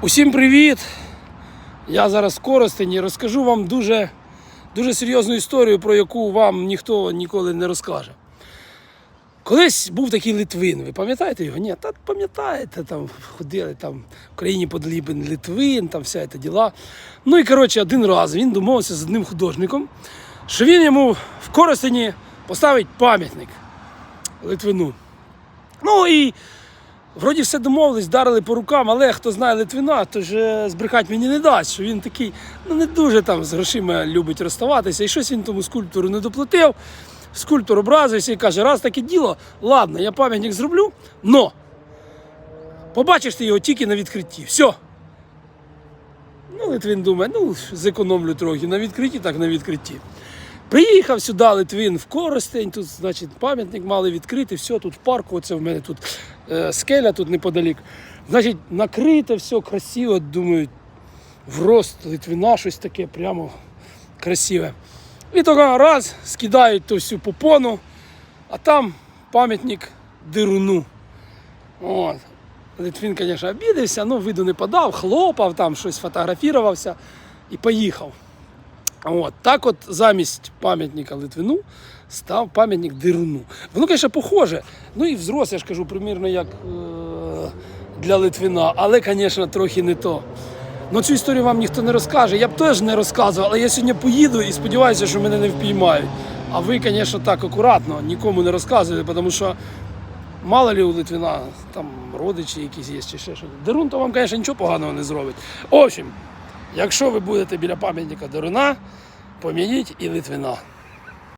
Усім привіт! Я зараз в Коростені розкажу вам дуже, дуже серйозну історію, про яку вам ніхто ніколи не розкаже. Колись був такий Литвин, ви пам'ятаєте його? Ні, та пам'ятаєте, там ходили там в країні подлібен Литвин, там вся ця діла. Ну і коротше, один раз він домовився з одним художником, що він йому в Коростені поставить пам'ятник Литвину. Ну і Вроді все домовились, вдарили по рукам, але хто знає Литвина, то ж е, збрехати мені не дасть, що він такий, ну не дуже там з грошима любить розставатися. І щось він тому скульптору не доплатив. Скульптор образився і каже, раз таке діло, ладно, я пам'ятник зроблю, но побачиш ти його тільки на відкритті. Все. Ну, Литвин думає, ну, зекономлю трохи на відкритті, так на відкритті. Приїхав сюди Литвин в Коростень, тут, значить, пам'ятник мали відкрити, все тут в парку, оце в мене тут е, скеля тут неподалік. Значить, накрите, все красиво, думаю, в рост Литвина, щось таке прямо красиве. І того раз скидають ту всю попону, а там пам'ятник дируну. От. Литвин, звісно, обідався, ну виду не подав, хлопав, там щось фотографувався і поїхав. От, так от замість пам'ятника Литвину став пам'ятник Дируну. Воно, звісно, похоже. Ну і взрос, я ж кажу, примірно як е- для Литвина, але, звісно, трохи не то. Ну цю історію вам ніхто не розкаже. Я б теж не розказував, але я сьогодні поїду і сподіваюся, що мене не впіймають. А ви, звісно, так акуратно, нікому не розказуєте, тому що мало ли у Литвина там родичі якісь є чи ще щось. Дерун то вам, звісно, нічого поганого не зробить. В общем, Якщо ви будете біля пам'ятника Доруна, помініть і Литвина.